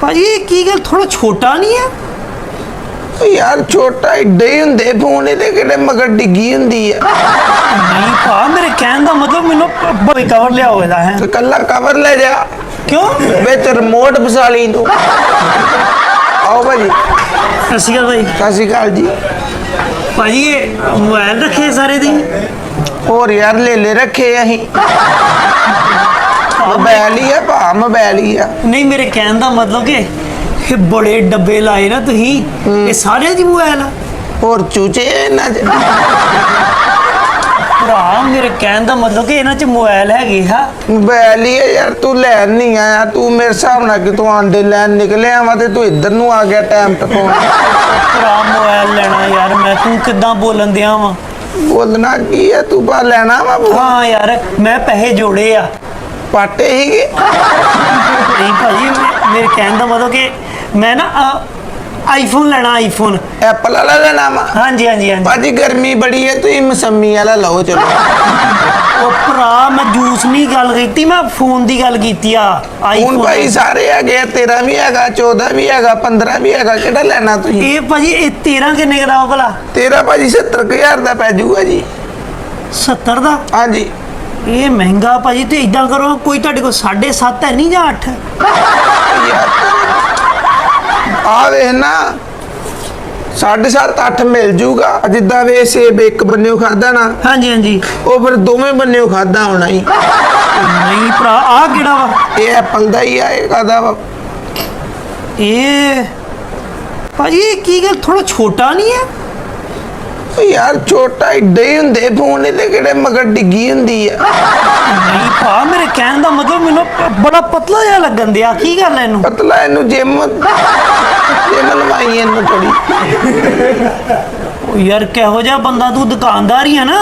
ਭਾਜੀ ਇਹ ਕੀ ਗੱਲ ਥੋੜਾ ਛੋਟਾ ਨਹੀਂ ਹੈ ਓ ਯਾਰ ਛੋਟਾ ਏਡੇ ਹੀ ਹੁੰਦੇ ਫੋਨ ਇਹਦੇ ਕਿਹੜੇ ਮਗਰ ਡਿੱਗੀ ਹੁੰਦੀ ਆ ਨਹੀਂ ਭਾ ਮੇਰੇ ਕਹਿਣ ਦਾ ਮਤਲਬ ਮੈਨੂੰ ਬਈ ਕਵਰ ਲਿਆ ਹੋਇਆ ਹੈ ਤੇ ਕੱਲਾ ਕਵਰ ਲੈ ਜਾ ਕਿਉਂ ਵਿੱਚ ਰਿਮੋਟ ਫਸਾ ਲਈ ਤੂੰ ਆਓ ਭਾਜੀ ਸਤਿ ਸ਼੍ਰੀ ਅਕਾਲ ਭਾਈ ਸਤਿ ਸ਼੍ਰੀ ਅਕਾਲ ਜੀ ਭਾਜੀ ਇਹ ਮੋਬਾਈਲ ਰੱਖੇ ਸਾਰੇ ਦੀ ਹੋਰ ਯਾਰ ਲੈ ਲੈ ਰੱਖੇ ਅਸੀਂ ਮੋਬਾਈਲ ਹੀ ਆ ਭਾ ਮੋਬਾਈਲ ਹੀ ਆ। ਨਹੀਂ ਮੇਰੇ ਕਹਿਣ ਦਾ ਮਤਲਬ ਕਿ ਇਹ ਬੜੇ ਡੱਬੇ ਲਾਏ ਨਾ ਤੁਸੀਂ ਇਹ ਸਾਰੇ ਦੀ ਮੋਬਾਈਲ ਆ। ਹੋਰ ਚੂਚੇ ਇਹਨਾਂ ਚ? ਭਰਾ ਮੇਰੇ ਕਹਿਣ ਦਾ ਮਤਲਬ ਕਿ ਇਹਨਾਂ 'ਚ ਮੋਬਾਈਲ ਹੈਗੇ ਆ। ਮੋਬਾਈਲ ਹੀ ਆ ਯਾਰ ਤੂੰ ਲੈਣ ਨਹੀਂ ਆਇਆ ਤੂੰ ਮੇਰੇ ਹਿਸਾਬ ਨਾਲ ਕਿ ਤੂੰ ਆਂਡੇ ਲੈਣ ਨਿਕਲਿਆ ਵਾ ਤੇ ਤੂੰ ਇੱਧਰ ਨੂੰ ਆ ਗਿਆ ਟਾਈਮ ਟਪਾਉਣ ਭਰਾ ਮੋਬਾਈਲ ਲੈਣਾ ਯਾਰ ਮੈਂ ਤੂੰ ਕਿੱਦਾਂ ਬੋਲਣ ਦਿਆਂ ਵਾ? ਬੋਲਣਾ ਕੀ ਹੈ ਤੂੰ ਬਾ ਲੈਣਾ ਵਾ ਹਾਂ ਯਾਰ ਮੈਂ ਪੈਸੇ ਜੋੜੇ ਆ। ਪਾਟੇ ਹੀਗੇ। ਨਹੀਂ ਭਾਜੀ ਮੇਰੇ ਕਹਿਣ ਦਾ ਮਤਲਬ ਕਿ ਮੈਂ ਨਾ ਆਈਫੋਨ ਲੈਣਾ ਆਈਫੋਨ ਐਪਲ ਵਾਲਾ ਲੈਣਾ ਵਾ? ਹਾਂਜੀ ਹਾਂਜੀ ਹਾਂਜੀ। ਭਾਜੀ ਗਰਮੀ ਬੜੀ ਹੈ ਤੁਸੀਂ ਮਸੰਮੀ ਵਾਲਾ ਲਓ ਚਲੋ। ਉਹ ਭਰਾ ਮੈਂ ਜੂਸ ਨਹੀਂ ਗੱਲ ਕੀਤੀ ਮੈਂ ਫੋਨ ਦੀ ਗੱਲ ਕੀਤੀ ਆ ਆਈਫੋਨ ਭਾਈ ਸਾਰੇ ਹੈਗੇ ਆ, 13 ਵੀ ਹੈਗਾ 14 ਵੀ ਹੈਗਾ 15 ਵੀ ਹੈਗਾ ਕਿਹੜਾ ਲੈਣਾ ਤੁਸੀਂ? ਇਹ ਭਾਜੀ ਇਹ 13 ਕਿੰਨੇ ਦਾ ਭਲਾ? ਤੇਰਾ ਭਾਜੀ 70000 ਦਾ ਪੈ ਜਾਊਗਾ ਜੀ। 70 ਦਾ? ਹਾਂਜੀ। ਇਹ ਮਹਿੰਗਾ ਭਾਜੀ ਤੇ ਇਦਾਂ ਕਰੋ ਕੋਈ ਤੁਹਾਡੇ ਕੋਲ 7.5 ਹੈ ਨਹੀਂ ਜਾਂ 8 ਆ ਵੇਖ ਨਾ 7.5 8 ਮਿਲ ਜੂਗਾ। ਜਿੱਦਾਂ ਵੇ ਸੇਬ ਇੱਕ ਬੰਨਿਓ ਖਾਦਾ ਨਾ ਹਾਂਜੀ ਹਾਂਜੀ। ਉਹ ਫਿਰ ਦੋਵੇਂ ਬੰਨਿਓ ਖਾਦਾ ਹੋਣਾ ਹੀ। ਨਹੀਂ ਭਰਾ ਆ ਕਿਹੜਾ ਵਾ? ਇਹ ਐਪਲ ਦਾ ਹੀ ਆ ਇਹ ਕਾਦਾ ਵਾ। ਇਹ ਭਾਜੀ ਇਹ ਕੀ ਗੱਲ ਥੋੜਾ ਛੋਟਾ ਨਹੀਂ ਹੈ? ਓ ਯਾਰ ਛੋਟਾ ਏਡੇ ਹੀ ਹੁੰਦੇ ਫੋਨ ਇਹਦੇ ਕਿਹੜੇ ਮਗਰ ਡਿੱਗੀ ਹੁੰਦੀ ਆ? ਨਹੀਂ ਭਾ ਮੇਰੇ ਕਹਿਣ ਦਾ ਮਤਲਬ ਮੈਨੂੰ ਬੜਾ ਪਤਲਾ ਜਿਹਾ ਲੱਗਣ ਦਿਆ। ਕੀ ਗੱਲ ਹੈ ਇਹਨੂੰ? ਪਤਲਾ ਇਹਨੂੰ ਜਿਮ ਜਿਮ ਲਵਾਈ ਇਹਨੂੰ ਥੋੜੀ ਉਹ ਯਾਰ ਕਿਹੋ ਜਿਹਾ ਬੰਦਾ ਤੂੰ ਦੁਕਾਨਦਾਰ ਹੀ ਆ ਨਾ।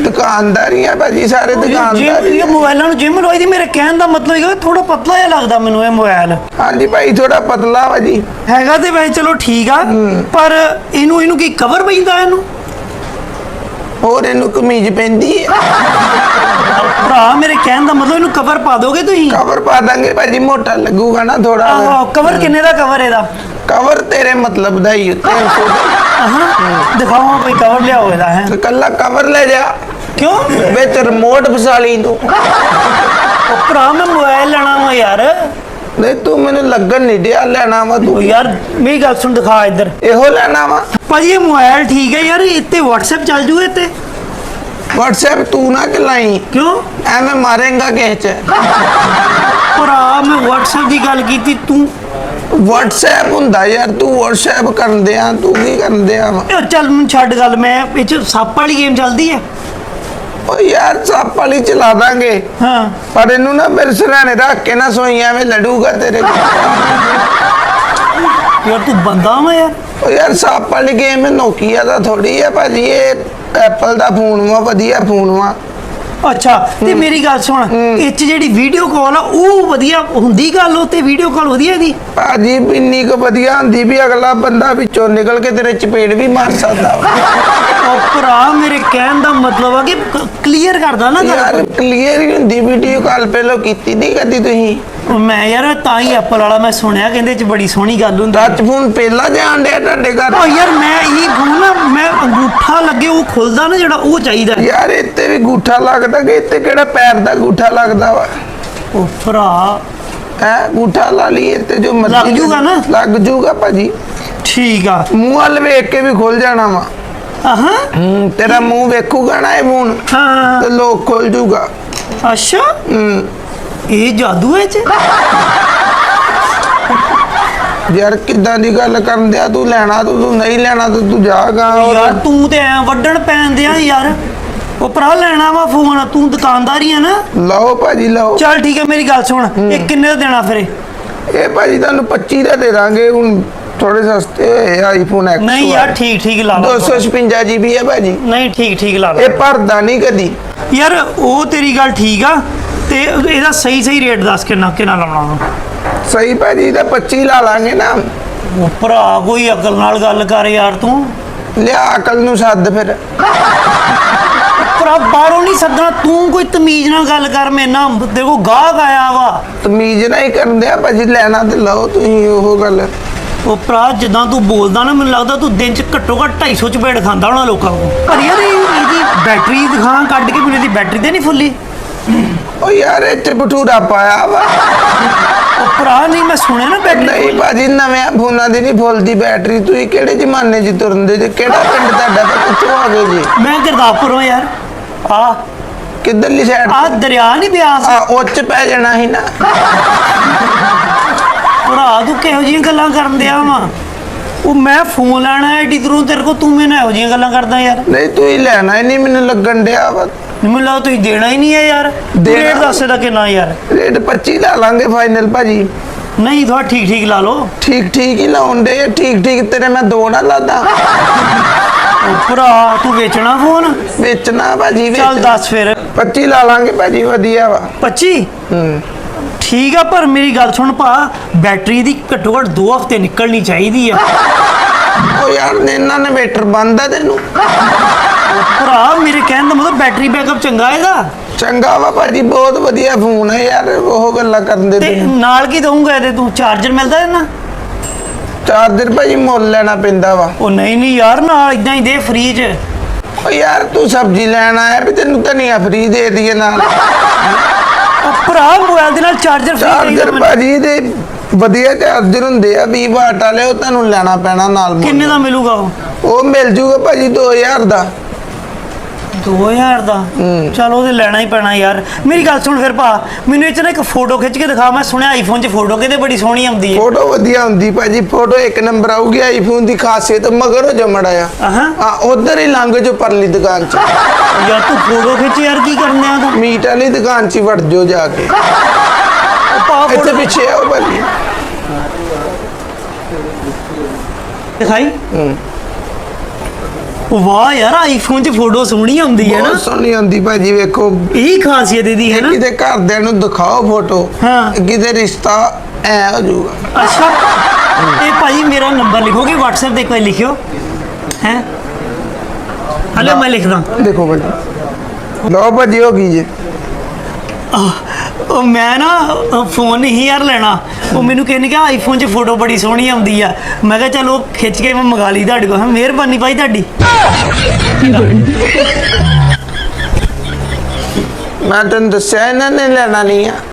ਦੁਕਾਨਦਾਰੀਆਂ ਭਾਜੀ ਸਾਰੇ ਜਿਮ ਦੁਕਾਨਦਾਰੀ ਇਹ ਮੋਬਾਈਲਾਂ ਨੂੰ ਜਿਮ ਲਵਾਈ ਦੀ ਮੇਰੇ ਕਹਿਣ ਦਾ ਮਤਲਬ ਇਹ ਥੋੜਾ ਪਤਲਾ ਜਿਹਾ ਲੱਗਦਾ ਮੈਨੂੰ ਇਹ ਮੋਬਾਈਲ ਹਾਂਜੀ ਭਾਈ ਥੋੜਾ ਪਤਲਾ ਵਾ ਜੀ ਹੈਗਾ ਤੇ ਵੈਸੇ ਚਲੋ ਠੀਕ ਆ ਪਰ ਇਹਨੂੰ ਇਹਨੂੰ ਕੀ ਕਵਰ ਪੈਂਦਾ ਇਹਨੂੰ? ਹੋਰ ਇਹਨੂੰ ਕਮੀਜ਼ ਪੈਂਦੀ ਹੈ ਭਰਾ ਮੇਰੇ ਕਹਿਣ ਦਾ ਮਤਲਬ ਇਹਨੂੰ ਕਵਰ ਪਾ ਦੋਗੇ ਤੁਸੀਂ? ਕਵਰ ਪਾ ਦਾਂਗੇ ਭਾਜੀ ਮੋਟਾ ਲੱਗੂਗਾ ਨਾ ਥੋੜਾ ਆਹੋ ਕਵਰ ਕਿੰਨੇ ਦਾ ਕਵਰ ਇਹਦਾ? ਕਵਰ ਤੇਰੇ ਮਤਲਬ ਦਾ ਹੀ ਉੱਤੇ ਹਾਂ ਦਿਖਾਓ ਕੋਈ ਕਵਰ ਲਿਆ ਹੋਇਆ ਹੈ। ਕੱਲਾ ਕਵਰ ਲੈ ਜਾ। ਕਿਉਂ? ਵਿੱਚ ਰਿਮੋਟ ਫਸਾ ਲਈ ਤੂੰ। ਉਹ ਭਰਾ ਮੈਂ ਮੋਬਾਈਲ ਲੈਣਾ ਵਾ ਯਾਰ। ਨਹੀਂ ਤੂੰ ਮੈਨੂੰ ਲੱਗਣ ਨਹੀਂ ਡਿਆ ਲੈਣਾ ਵਾ ਤੂੰ। ਯਾਰ ਮੇਰੀ ਗੱਲ ਸੁਣ ਦਿਖਾ ਇੱਧਰ। ਇਹੋ ਲੈਣਾ ਵਾ ਭਾਜੀ ਇਹ ਮੋਬਾਈਲ ਠੀਕ ਹੈ ਯਾਰ ਇੱਥੇ WhatsApp ਚੱਲ ਜੂਗਾ ਇੱਥੇ? WhatsApp ਤੂੰ ਨਾ ਚਲਾਈ ਕਿਉਂ? ਐਵੇਂ ਮਾਰੇਗਾ ਕਿਸੇ ਚ। ਭਰਾ ਮੈਂ WhatsApp ਦੀ ਗੱਲ ਕੀਤੀ ਤੂੰ WhatsApp ਹੁੰਦਾ ਯਾਰ ਤੂੰ WhatsApp ਕਰਦੇ ਆ ਤੂੰ ਕੀ ਕਰਦੇ ਆ ਵਾ? ਇਹ ਚੱਲ ਮੈਨੂੰ ਛੱਡ ਗੱਲ ਮੈਂ ਇਹ ਚ ਸੱਪ ਵਾਲੀ ਗੇਮ ਚੱਲਦੀ ਹੈ। ਓ ਯਾਰ ਸੱਪ ਵਾਲੀ ਚਲਾ ਦਾਂਗੇ। ਹਾਂ। ਪਰ ਇਹਨੂੰ ਨਾ ਮੇਰੇ ਸਿਰਹਾਣੇ ਰੱਖ ਕੇ ਨਾ ਸੋਈ ਐਵੇਂ ਲੜੂਗਾ ਤੇਰੇ ਯਾਰ ਤੂੰ ਬੰਦਾ ਵਾ ਯਾਰ। ਓ ਯਾਰ ਸੱਪ ਵਾਲੀ ਗੇਮ ਨੋਕੀਆ ਦਾ ਥੋੜੀ ਹੈ ਭਾਜੀ ਇਹ ਐਪਲ ਦਾ ਫੋਨ ਵਾ ਵਧੀਆ ਫੋਨ ਵਾ। ਅੱਛਾ ਤੇ ਮੇਰੀ ਗੱਲ ਸੁਣ ਇਹ ਚ ਜਿਹੜੀ ਵੀਡੀਓ ਕਾਲ ਆ ਉਹ ਵਧੀਆ ਹੁੰਦੀ ਗੱਲ ਉਹ ਤੇ ਵੀਡੀਓ ਕਾਲ ਵਧੀਆ ਦੀ ਭਾਜੀ ਇੰਨੀ ਕੁ ਵਧੀਆ ਹੁੰਦੀ ਵੀ ਅਗਲਾ ਬੰਦਾ ਵਿੱਚੋਂ ਨਿਕਲ ਕੇ ਤੇਰੇ ਚਪੇੜ ਵੀ ਮਾਰ ਸਕਦਾ ਵਾ। ਉਹ ਭਰਾ ਮੇਰੇ ਕਹਿਣ ਦਾ ਮਤਲਬ ਆ ਕਿ ਕਲੀਅਰ ਕਰਦਾ ਨਾ ਯਾਰ ਕਲੀਅਰ ਹੀ ਹੁੰਦੀ ਵੀਡੀਓ ਕਾਲ ਪਹਿਲਾਂ ਕੀਤੀ ਨਹੀਂ ਕਦੀ ਤੁਸੀਂ। ਉਹ ਮੈਂ ਯਾਰ ਤਾਂ ਹੀ ਐਪਲ ਵਾਲਾ ਮੈਂ ਸੁਣਿਆ ਕਹਿੰਦੇ ਚ ਬੜੀ ਸੋਹਣੀ ਗੱਲ ਹੁੰਦੀ ਟੱਚ ਫੋਨ ਪਹਿਲਾਂ ਜਾਣ ਡਿਆ ਤੁਹਾਡੇ ਘਰ? ਉਹ ਯਾਰ ਮੈਂ ਇਹ ਫੋਨ ਨਾ ਮੈਂ ਅੰਗੂਠਾ ਲੱਗੇ ਉਹ ਖੁੱਲਦਾ ਨਾ ਜਿਹੜਾ ਉਹ ਚਾਹੀਦਾ। ਯਾਰ ਇੱਥੇ ਵੀ ਗੂਠਾ ਲੱਗਦਾ ਕਿ ਇੱਥੇ ਕਿਹੜਾ ਪੈਰ ਦਾ ਗੂਠਾ ਲੱਗਦਾ ਵਾ? ਉਹ ਭਰਾ। ਹੈ ਗੂਠਾ ਲਾ ਲਈ ਇੱਥੇ ਜੋ ਮਰਜ਼ੀ ਲੱਗ ਜੂਗਾ ਨਾ? ਲੱਗ ਜੂਗਾ ਭਾਜੀ। ਠੀਕ ਆ। ਮੂੰਹ ਵੱਲ ਵੇਖ ਕੇ ਵੀ ਖੁੱਲ ਜਾਣਾ ਵਾ। ਆਹਾਂ? ਹੂੰ ਤੇਰਾ ਮੂੰਹ ਵੇਖੂਗਾ ਨਾ ਇਹ ਫੋਨ ਹਾਂ। ਤੇ ਲੋਕ ਖੁੱਲ ਜੂਗਾ। ਅੱਛਾ? ਹੂੰ। ਇਹ ਜਾਦੂ ਹੈ ਚ ਯਾਰ ਕਿੱਦਾਂ ਦੀ ਗੱਲ ਕਰਨ ਦਿਆ ਤੂੰ? ਲੈਣਾ ਤੂੰ ਤੂੰ ਨਹੀਂ ਲੈਣਾ ਤੂੰ ਤੂੰ ਜਾਗਾ ਯਾਰ ਤੂੰ ਤੇ ਐ ਵੱਡਣ ਪੈਣ ਦਿਆ ਯਾਰ। ਉਹ ਭਰਾ ਲੈਣਾ ਵਾ ਫੋਨ ਤੂੰ ਦੁਕਾਨਦਾਰ ਆ ਨਾ। ਲਓ ਭਾਜੀ ਲਓ। ਚੱਲ ਠੀਕ ਹੈ ਮੇਰੀ ਗੱਲ ਸੁਣ। ਇਹ ਕਿੰਨੇ ਦਾ ਦੇਣਾ ਫਿਰ ਇਹ? ਇਹ ਭਾਜੀ ਤੁਹਾਨੂੰ 25 ਦਾ ਦੇ ਦਾਂਗੇ ਹੁਣ ਥੋੜੇ ਸਸਤੇ ਹੋਏ ਆਈਫੋਨ ਐਕਸ ਨਹੀਂ ਯਾਰ ਠੀਕ ਠੀਕ ਲਾ ਲਾ। 256 ਜੀਬੀ ਹੈ ਭਾਜੀ। ਨਹੀਂ ਠੀਕ ਠੀਕ ਲਾ ਲਾ। ਇਹ ਭਰਦਾ ਨਹੀਂ ਕਦੀ। ਯਾਰ ਉਹ ਤੇਰੀ ਗੱਲ ਠੀਕ ਆ ਤੇ ਇਹਦਾ ਸਹੀ ਸਹੀ ਰੇਟ ਦੱਸ ਕਿੰਨਾ ਕਿੰਨਾ ਲਾਉਣਾ ਸਹੀ ਭਾਜੀ ਦਾ 25 ਲਾ ਲਾਂਗੇ ਨਾ। ਭਰਾ ਕੋਈ ਅਕਲ ਨਾਲ ਗੱਲ ਕਰ ਯਾਰ ਤੂੰ। ਲਿਆ ਅਕਲ ਨੂੰ ਸੱਦ ਫਿਰ। ਭਰਾ ਬਾਹਰੋਂ ਨਹੀਂ ਸੱਦਣਾ ਤੂੰ ਕੋਈ ਤਮੀਜ਼ ਨਾਲ ਗੱਲ ਕਰ ਮੇਰੇ ਨਾਲ। ਦੇਖੋ ਗਾਹਕ ਆਇਆ ਵਾ। ਤਮੀਜ਼ ਨਹੀਂ ਕਰਦੇ ਆ ਭਾਜੀ ਲੈਣਾ ਤੇ ਲਓ ਤੁਸੀਂ ਉਹ ਗੱਲ। ਉਹ ਭਰਾ ਜਿੱਦਾਂ ਤੂੰ ਬੋਲਦਾ ਨਾ ਮੈਨੂੰ ਲੱਗਦਾ ਤੂੰ ਦਿਨ ਚ ਘੱਟੋ ਘੱਟ 250 ਚਪੇੜ ਖਾਂਦਾ ਹੋਣਾ ਲੋਕਾਂ ਨੂੰ ਪਰ ਯਾਰ ਇਹ- ਇਹਦੀ ਬੈਟਰੀ ਦਿਖਾਂ ਕੱਢ ਕੇ ਮੈਨੂੰ ਇਹਦੀ ਬੈਟਰੀ ਤੇ ਨਹੀਂ ਫੁੱਲੀ? ਉਹ ਯਾਰ ਇੱਥੇ ਭਟੂਰਾ ਪਾਇਆ ਵਾ। ਉਹ ਭਰਾ ਨਹੀਂ ਮੈਂ ਸੁਣਿਆ ਨਾ ਬੈਟਰੀ ਨਹੀਂ ਭਾਜੀ ਨਵੇਂ ਫੋਨਾਂ ਦੀ ਨਹੀਂ ਫੁੱਲਦੀ ਬੈਟਰੀ ਤੁਸੀਂ ਕਿਹੜੇ ਜ਼ਮਾਨੇ 'ਚ ਤੁਰਨਦੇ ਜੇ? ਕਿਹੜਾ ਪਿੰਡ ਤੁਹਾਡਾ ਤੇ ਕਿੱਥੋਂ ਆ ਗਏ ਜੀ? ਮੈਂ ਗੁਰਦਾਸਪੁਰੋਂ ਯਾਰ। ਆ। ਕਿੱਧਰਲੀ ਸਾਈਡ ਆ ਦਰਿਆ ਨਹੀਂ ਬਿਆਸ ਆ ਉੱਚ ਪੈ ਜਾਣਾ ਸੀ ਨਾ। ਭਰਾ ਤੂੰ ਕਿਹੋ ਜਿਹੀਆਂ ਗੱਲਾਂ ਕਰਨ ਦਿਆ ਵਾ? ਉਹ ਮੈਂ ਫੋਨ ਲੈਣਾ ਐਡੀ ਦੂਰੋਂ ਤੇਰੇ ਕੋ ਤੂੰ ਮੈਨੂੰ ਇਹੋ ਜਿਹੀਆਂ ਗੱਲਾਂ ਕਰਦਾ ਯਾਰ। ਨਹੀਂ ਤੂੰ ਹੀ ਲੈਣਾ ਹੀ ਨਹੀਂ ਮੈਨੂੰ ਲੱਗਣ ਡਿਆ ਵਾ। ਮੈਨੂੰ ਲੱਗਦਾ ਤੁਸੀਂ ਦੇਣਾ ਹੀ ਨਹੀਂ ਹੈ ਯਾਰ। ਦੇਣਾ- ਰੇਟ ਦੱਸ ਇਹਦਾ ਕਿੰਨਾ ਯਾਰ। ਰੇਟ 25 ਲਾ ਲਾਂਗੇ ਫਾਈਨਲ ਭਾਜੀ। ਨਹੀਂ ਥੋੜਾ ਠੀਕ ਠੀਕ ਲਾ ਲਓ। ਠੀਕ ਠੀਕ ਹੀ ਲਾਉਣ ਡੇ ਠੀਕ ਠੀਕ ਤੇਰੇ ਮੈਂ ਦੋ ਨਾ ਲਾਦਾ। ਉਹ ਭਰਾ ਤੂੰ ਵੇਚਣਾ ਫੋਨ? ਵੇਚਣਾ ਭਾਜੀ ਚੱਲ ਵੇਚਣਾ। ਦੱਸ ਫਿਰ। 25 ਲਾ ਲਾਂਗੇ ਭਾਜੀ ਵਧੀਆ ਵਾ। 25 ਹੂੰ। ਠੀਕ ਆ ਪਰ ਮੇਰੀ ਗੱਲ ਸੁਣ ਭਾ ਬੈਟਰੀ ਦੀ ਘੱਟੋ ਘੱਟ 2 ਹਫ਼ਤੇ ਨਿਕਲਣੀ ਚਾਹੀਦੀ ਆ। ਉਹ ਯਾਰ ਇਹਨਾਂ ਨੇ ਵੇਟਰ ਬੰਦ ਆ ਤੈਨੂੰ? ਭਰਾ ਮੇਰੇ ਕਹਿਣ ਦਾ ਮਤਲਬ ਬੈਟਰੀ ਬੈਕਅਪ ਚੰਗਾ ਇਹਦਾ ਚੰਗਾ ਵਾ ਭਾਜੀ ਬਹੁਤ ਵਧੀਆ ਫੋਨ ਹੈ ਯਾਰ ਉਹ ਗੱਲਾਂ ਕਰਨ ਦੇ ਤੇ ਨਾਲ ਕੀ ਦਊਂਗਾ ਇਹਦੇ ਤੂੰ? ਚਾਰਜਰ ਮਿਲਦਾ ਇਹਨਾਂ ਚਾਰਜਰ ਭਾਜੀ ਮੁੱਲ ਲੈਣਾ ਪੈਂਦਾ ਵਾ। ਉਹ ਨਹੀਂ ਨਹੀਂ ਯਾਰ ਨਾਲ ਇਦਾਂ ਹੀ ਦੇ ਫ੍ਰੀ ਚ ਉਹ ਯਾਰ ਤੂੰ ਸਬਜ਼ੀ ਲੈਣ ਆਇਆ ਵੀ ਤੈਨੂੰ ਧਨੀਆ ਫਰੀ ਦੇ ਦਈਏ ਨਾਲ। ਭਰਾ ਮੋਬਾਈਲ ਦੇ ਨਾਲ ਚਾਰਜਰ ਫ੍ਰੀ ਚਾਰਜਰ ਭਾਜੀ ਦੇ ਵਧੀਆ ਚਾਰਜਰ ਹੁੰਦੇ ਆ 20 ਵਾਟ ਵਾਲੇ ਉਹ ਤੁਹਾਨੂੰ ਲੈਣਾ ਪੈਣਾ ਨਾਲ। ਕਿੰਨੇ ਦਾ ਮਿਲੂਗਾ ਉਹ? ਉਹ ਮਿਲ ਜੂਗਾ ਭਾਜੀ 2000 ਦਾ। 2000 ਦਾ? ਚਲ ਉਹਦੇ ਲੈਣਾ ਹੀ ਪੈਣਾ ਯਾਰ। ਮੇਰੀ ਗੱਲ ਸੁਣ ਫਿਰ ਭਾ ਮੈਨੂੰ ਇਹ ਚ ਨਾ ਇੱਕ ਫੋਟੋ ਖਿੱਚ ਕੇ ਦਿਖਾ ਮੈਂ ਸੁਣਿਆ ਆਈਫੋਨ 'ਚ ਫੋਟੋ ਕਿਤੇ ਬੜੀ ਸੋਹਣੀ ਆਉਂਦੀ ਹੈ। ਫੋਟੋ ਵਧੀਆ ਹੁੰਦੀ ਭਾਜੀ ਫੋਟੋ ਇੱਕ ਨੰਬਰ ਆਊਗੀ ਆਈਫੋਨ ਦੀ ਖਾਸੀਅਤ ਮਗਰ ਹੋ ਜਮੜਾ ਆ ਆਹਾਂ ਆ ਉਧਰ ਹੀ ਲੰਘ ਜੋ ਪਰਲੀ ਦੁਕਾਨ 'ਚ। ਯਾਰ ਤੂੰ ਫੋਟੋ ਖਿੱਚ ਯਾਰ ਕੀ ਕਰਨੇ ਆ ਤੂੰ? ਮੀਟ ਵਾਲੀ ਦੁਕਾਨ 'ਚ ਹੀ ਵੜ ਜਾਓ ਜਾ ਕੇ। ਭਾ ਇੱਥੇ ਫੋਟੋ ਪਿੱਛੇ ਆਓ ਭਾਜੀ। ਦਿਖਾਈ? ਉਹ ਵਾਹ ਯਾਰ ਆਈਫੋਨ 'ਚ ਫੋਟੋ ਸੋਹਣੀ ਆਉਂਦੀ ਹੈ ਨਾ। ਬਹੁਤ ਸੋਹਣੀ ਹੁੰਦੀ ਭਾਜੀ ਵੇਖੋ। ਇਹੀ ਖਾਸੀਅਤ ਇਹਦੀ ਹੈ ਨਾ। ਕਿਤੇ ਘਰਦਿਆਂ ਨੂੰ ਦਿਖਾਓ ਫੋਟੋ ਹਾਂ। ਕਿਤੇ ਰਿਸ਼ਤਾ ਐ ਹੋ ਜਾਊਗਾ। ਅੱਛਾ। ਇਹ ਭਾਜੀ ਮੇਰਾ ਨੰਬਰ ਲਿਖੋਗੇ WhatsApp ਤੇ ਕੋਈ ਲਿਖਿਓ। ਹੈ? ਹਲੇ ਮੈਂ ਲਿਖਦਾ। ਦੇਖੋ ਭਾਜੀ। ਲਓ ਭਾਜੀ ਹੋ ਗਈ ਜੀ। ਉਹ ਮੈਂ ਨਾ ਫੋਨ ਨਹੀਂ ਯਾਰ ਲੈਣਾ। ਉਹ ਮੈਨੂੰ ਕਹਿੰਦੇ ਕਿ ਆਈਫੋਨ 'ਚ ਫੋਟੋ ਬੜੀ ਸੋਹਣੀ ਆਉਂਦੀ ਆ। ਮੈਂ ਕਿਹਾ, ਚਲੋ ਖਿੱਚ ਕੇ ਮੈਂ ਮੰਗਾ ਲਈ ਤੁਹਾਡੇ ਕੋਲ। ਹਾਂ ਮਿਹਰਬਾਨੀ ਭਾਈ ਤੁਹਾਡੀ। ਮੈਂ ਤੈਨੂੰ ਦੱਸਿਆ, ਇਹਨਾਂ ਨੇ ਲੈਣਾ ਨਹੀਂ ਆ।